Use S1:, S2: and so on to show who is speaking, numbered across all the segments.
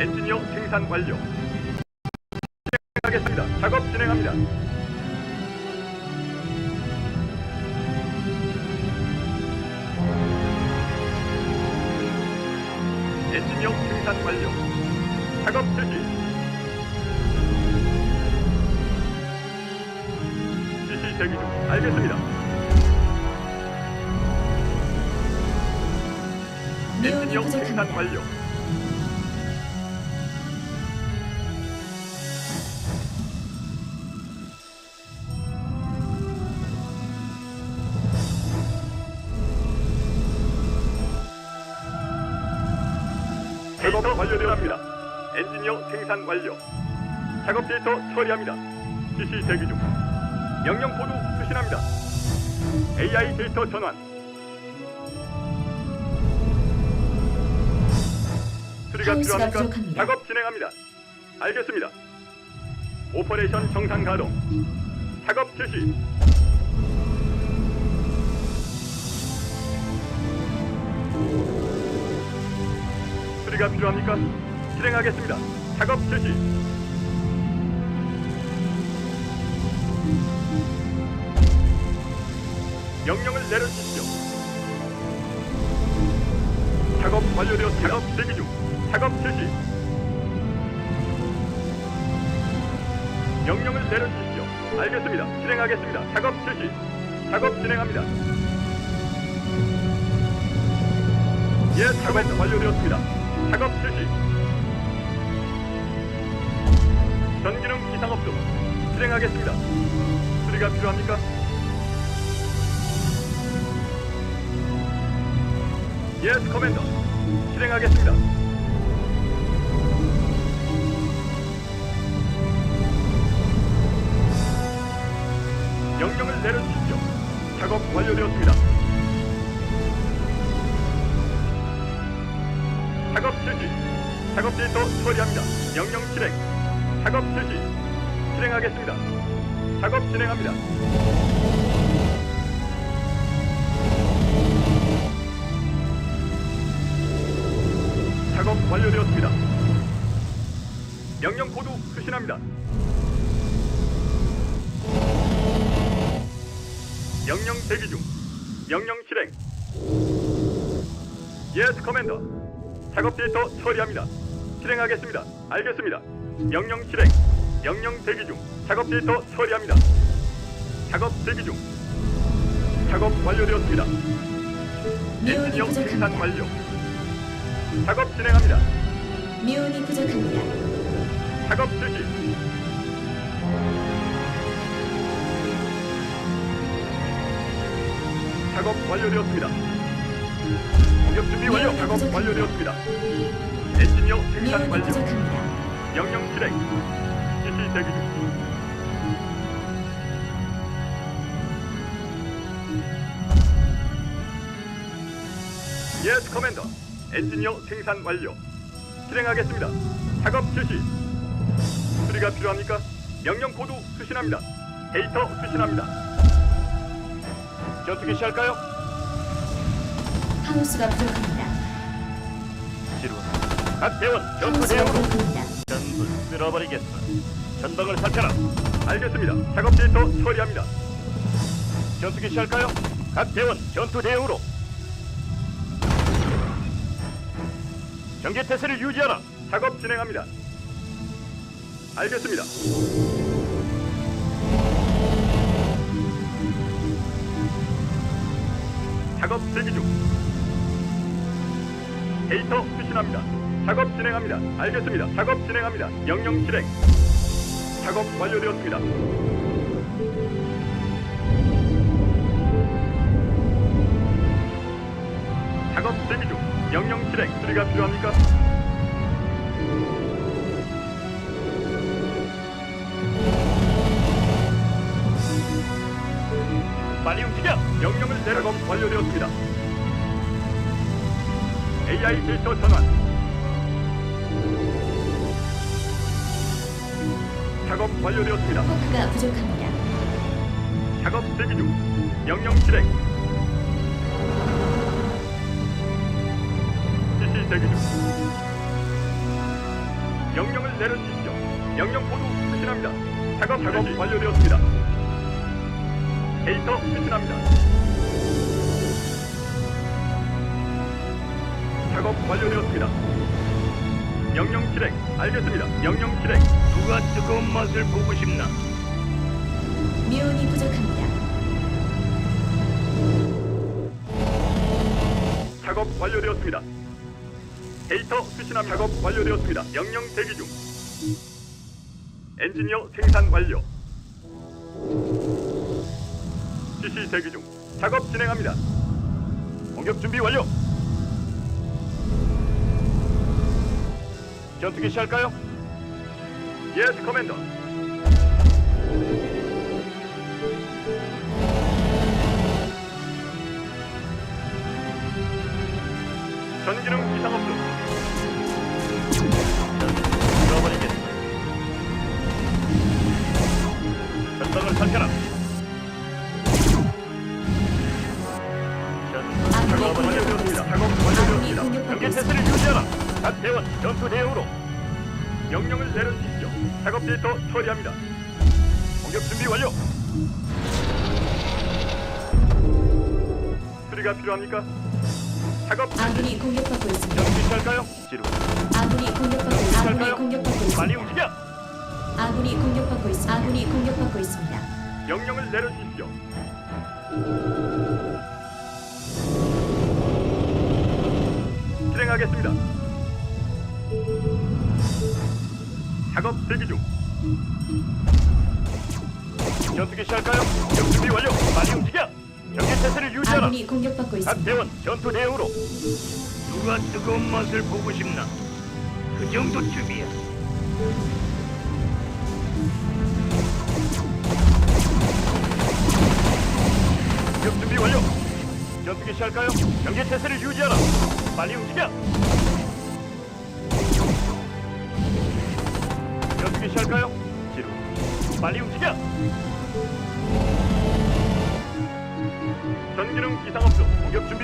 S1: 엔지니어 생산 완료. 진행하겠습니다. 작업 진행합니다. 엔지니어 생산 완료. 작업 실시. 지시 대기 중. 알겠습니다.
S2: 미온이
S1: 엔지니어 생산. 완료. 작업 완료되었습니다. 엔지니어 생산 완료. 작업 데이터 처리합니다. 지시 대기 중. 명령 코드 수신합니다. AI 데이터 전환. 수리가 필요합니까?
S2: 부족합니다.
S1: 작업 진행합니다. 알겠습니다. 오퍼레이션 정상 가동. 작업 실시. 수리가 필요합니까? 실행하겠습니다. 작업 실시. 명령을 내려주십시오. 작업 완료되었습니다. 작업 대기 중. 작업 실시. 명령을 내려주십시오. 알겠습니다. 실행하겠습니다. 작업 실시. 작업 진행합니다. 예, 작업 완료되었습니다. 작업 실시. 전기능 없음. 실행하겠습니다. 수리가 필요합니까? 예스 커맨더. 실행하겠습니다. 실시. 실행하겠습니다. 작업 진행합니다. 작업 완료되었습니다. 명령 코드 수신합니다. 명령 대기 중. 명령 실행. 예스 커맨더. 작업 데이터 처리합니다. 실행하겠습니다. 알겠습니다. 명령 실행. 명령 대기 중. 작업 데이터 처리합니다. 작업 대기 중. 작업 완료되었습니다.
S2: 미온이
S1: 생산
S2: 부족합니다.
S1: 완료. 작업 진행합니다.
S2: 미온이 부족합니다.
S1: 작업 실시. 작업 완료되었습니다. 공격 준비 완료. 작업 완료되었습니다. 엔지니어 생산
S2: 미온이
S1: 완료.
S2: 부족합니다.
S1: 명령 실행. 중. 예스 커맨더. 엔지니어 생산 완료. 실행하겠습니다. 작업 실시. 수리가 필요합니까? 명령 코드 수신합니다. 데이터 수신합니다. 전투기 시할까요?
S2: 하우스가 부족합니다.
S1: 지루한. 각 대원 전투
S2: 하우스가
S1: 대응으로
S2: 부족합니다.
S1: 전부 쓸어버리겠어. 전방을 살펴라. 알겠습니다. 작업 데이터 처리합니다. 전투기 시할까요? 각 대원 전투 대응으로. 경계 태세를 유지하라. 작업 진행합니다. 알겠습니다. 작업 대기 중. 데이터 수신합니다. 작업 진행합니다. 알겠습니다. 작업 진행합니다. 명령 실행. 작업 완료되었습니다. 작업 대기 중. 명령 실행. 수리가 필요합니까? 빨리 움직여! 명령을 내려고 완료되었습니다. AI 데이터 전환. 작업 완료되었습니다.
S2: 포크가 부족합니다.
S1: 작업 대기 중. 명령 실행. 지시 대기 중. 명령을 내려주십시오. 명령 모두 수신합니다. 작업 작업 완료되었습니다. 데이터 수신합니다. 작업 완료되었습니다. 명령 실행 알겠습니다. 명령 실행
S3: 누가 뜨거운 맛을 보고 싶나?
S2: 미온이 부족합니다.
S1: 작업 완료되었습니다. 데이터 수신함 작업 완료되었습니다. 명령 대기 중. 엔지니어 생산 완료. 지시 대기 중. 작업 진행합니다. 공격 준비 완료. 전투기 시할까요? 예스 커맨더. 전기능 이상 없음. 수리가 필요합니까? 작업
S2: 아군이 공격받고 있습니다.
S1: 전투기 시할까요? 지루.
S2: 아군이 공격받고 있습니다. 아군이? 공격받고
S1: 빨리
S2: 있습니다.
S1: 움직여.
S2: 아군이 공격받고 있습니다. 아군이 공격받고 있습니다.
S1: 명령을 내려주십시오. 실행하겠습니다. 작업 대기 중. 대원 전투 대응으로
S3: 누가 뜨거운 맛을 보고 싶나? 그 정도쯤이야.
S1: 격 준비 완료. 전투기 시할까요? 경계 태세를 유지하라. 빨리 움직여.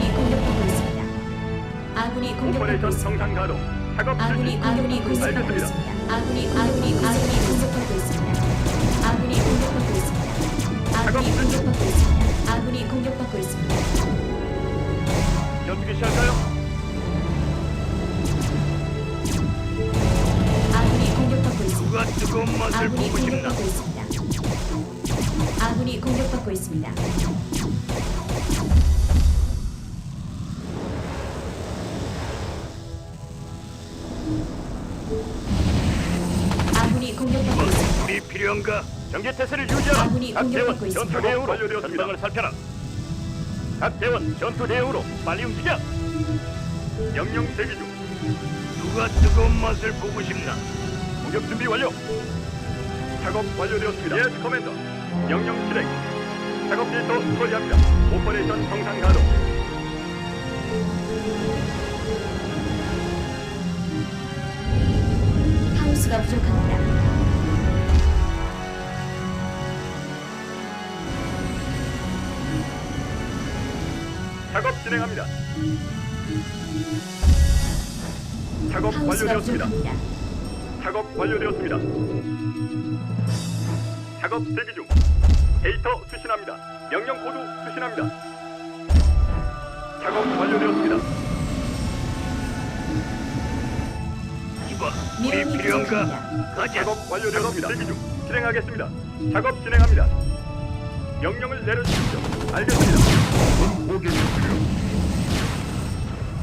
S2: 아군이 공격받고 있습니다. 아군이 공격받고
S1: 오퍼레이션
S2: 있습니다.
S1: 정상 가동. 작업
S2: 아군이
S1: 실시.
S2: 아군이 공격받고
S1: 알겠습니다.
S2: 있습니다. 아군이 아군이 아군이 공격받고 있습니다. 아군이 공격받고 있습니다. 아군이 공격받고 있습니다. 아군이 공격받고 있습니다.
S1: 전투기 시할까요?
S2: 아군이 공격받고 있습니다.
S3: 누가 뜨거운 맛을
S2: 아군이
S3: 보고 싶나?
S2: 공격받고 있습니다. 아군이 공격받고 있습니다.
S3: 필요한가?
S1: 경계 태세를 유지하라.
S2: 아군이
S1: 각 대원
S2: 공격받고 있습니다.
S1: 전투 대응으로 전방을 살펴라. 각 대원 전투 대응으로 빨리 움직여. 명령 대기 중.
S3: 누가 뜨거운 맛을 보고 싶나?
S1: 공격 준비 완료. 작업 완료되었습니다. 예스 커맨더. 명령 실행. 작업 데이터 처리합니다. 오퍼레이션 정상 가동.
S2: 하우스가 부족합니다.
S1: 진행합니다. 작업 완료되었습니다. 작업 완료되었습니다. 작업 대기 중. 데이터 수신합니다. 명령 코드 수신합니다. 작업 완료되었습니다.
S3: 이봐, 우리 필요한가? 가자.
S1: 작업 완료되었습니다. 대기 중. 실행하겠습니다. 작업 진행합니다. 명령을 내려주십시오. 알겠습니다.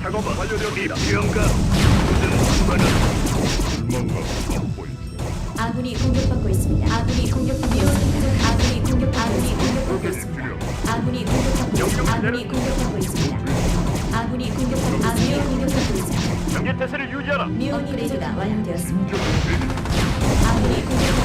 S1: 작업 완료되었습니다.
S3: 필요한가? 무슨 수많은
S2: 아군이 공격받고 있습니다. 아군이 공격받고 있습니다. 아군이 공격 아군이 공격받고 있습니다. 아군이 공격받고 있습니다. 아군이 공격받고 있습니다. 아군이 공격받고 아군이 공격받고 있습니다.
S4: 경계 태세를 유지하라.
S1: 뮤 업그레이드가 완료되었습니다. 아군이 공격